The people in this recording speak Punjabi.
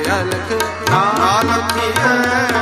ਅਲਖ ਨਾਨਕ ਨਾਨਕ